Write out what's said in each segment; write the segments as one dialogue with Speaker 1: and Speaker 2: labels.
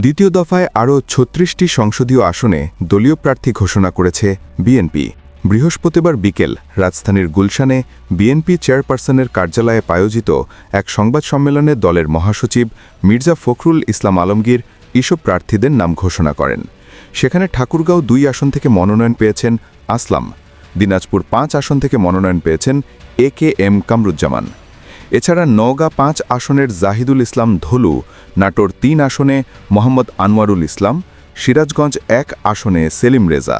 Speaker 1: দ্বিতীয় দফায় আরও ছত্রিশটি সংসদীয় আসনে দলীয় প্রার্থী ঘোষণা করেছে বিএনপি। বৃহস্পতিবার বিকেল রাজধানীর গুলশানে বিএনপি চেয়ারপারসনের কার্যালয়ে আয়োজিত এক সংবাদ সম্মেলনে দলের মহাসচিব মির্জা ফখরুল ইসলাম আলমগীর ইসব প্রার্থীদের নাম ঘোষণা করেন। সেখানে ঠাকুরগাঁও দুই আসন থেকে মনোনয়ন পেয়েছেন আসলাম। দিনাজপুর পাঁচ আসন থেকে মনোনয়ন পেয়েছেন এ কে এম কামরুজ্জামান। এছাড়া নওগাঁ পাঁচ আসনের জাহিদুল ইসলাম ধলু নাটোর তিন আসনে মোহাম্মদ আনোয়ারুল ইসলাম, সিরাজগঞ্জ এক আসনে সেলিম রেজা,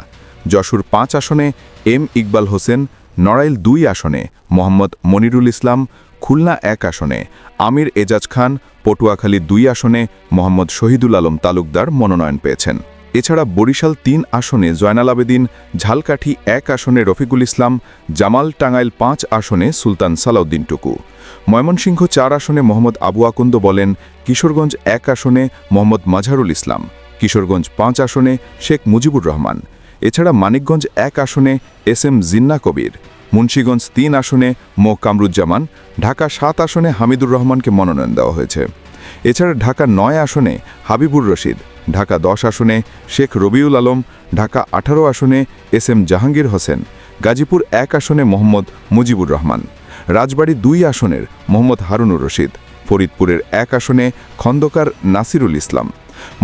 Speaker 1: যশোর পাঁচ আসনে এম ইকবাল হোসেন, নড়াইল দুই আসনে মোহাম্মদ মনিরুল ইসলাম, খুলনা এক আসনে আমির এজাজ খান, পটুয়াখালী দুই আসনে মোহাম্মদ শহীদুল আলম তালুকদার মনোনয়ন পেয়েছেন। এছাড়া বরিশাল তিন আসনে জয়নাল আবেদিন, ঝালকাঠি এক আসনে রফিকুল ইসলাম জামাল টাঙ্গাইল পাঁচ আসনে সুলতান সালাউদ্দিন টুকু। ময়মনসিংহ চার আসনে মোহাম্মদ আবু আকন্দ বলেন, কিশোরগঞ্জ এক আসনে মোহাম্মদ মাজহারুল ইসলাম, কিশোরগঞ্জ পাঁচ আসনে শেখ মুজিবুর রহমান। এছাড়া মানিকগঞ্জ এক আসনে এস এম জিন্না কবির, মুন্সীগঞ্জ তিন আসনে মো কামরুজ্জামান, ঢাকা সাত আসনে হামিদুর রহমানকে মনোনয়ন দেওয়া হয়েছে। এছাড়া ঢাকা নয় আসনে হাবিবুর রশিদ, ঢাকা দশ আসনে শেখ রবিউল আলম, ঢাকা আঠারো আসনে এস এম জাহাঙ্গীর হোসেন, গাজীপুর এক আসনে মোহাম্মদ মুজিবুর রহমান। রাজবাড়ী দুই আসনের মোহাম্মদ হারুনুর রশিদ, ফরিদপুরের এক আসনে খন্দকার নাসিরুল ইসলাম,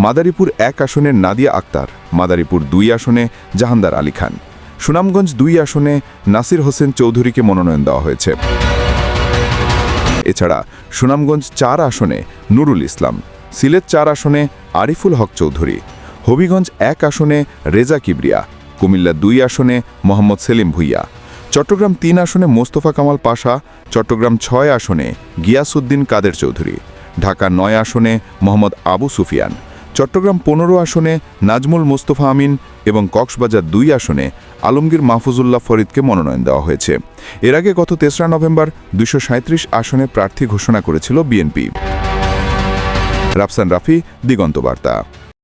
Speaker 1: মাদারীপুর এক আসনের নাদিয়া আক্তার, মাদারীপুর দুই আসনে জাহান্দার আলী খান। সুনামগঞ্জ দুই আসনে নাসির হোসেন চৌধুরীকে মনোনয়ন দেওয়া হয়েছে। এছাড়া সুনামগঞ্জ চার আসনে নুরুল ইসলাম, সিলেট চার আসনে আরিফুল হক চৌধুরী, হবিগঞ্জ এক আসনে রেজা কিবরিয়া, কুমিল্লা দুই আসনে মোহাম্মদ সেলিম ভুইয়া চট্টগ্রাম তিন আসনে মোস্তফা কামাল পাশা, চট্টগ্রাম ছয় আসনে গিয়াসউদ্দিন কাদের চৌধুরী, ঢাকা নয় আসনে মোহাম্মদ আবু সুফিয়ান, চট্টগ্রাম পনেরো আসনে নাজমুল মোস্তফা আমিন এবং কক্সবাজার দুই আসনে আলমগীর মাহফুজুল্লাহ ফরিদকে মনোনয়ন দেওয়া হয়েছে। এর আগে গত তেসরা নভেম্বর দুশো আসনে প্রার্থী ঘোষণা করেছিল বিএনপি। রাফসান রাফি, দিগন্ত বার্তা।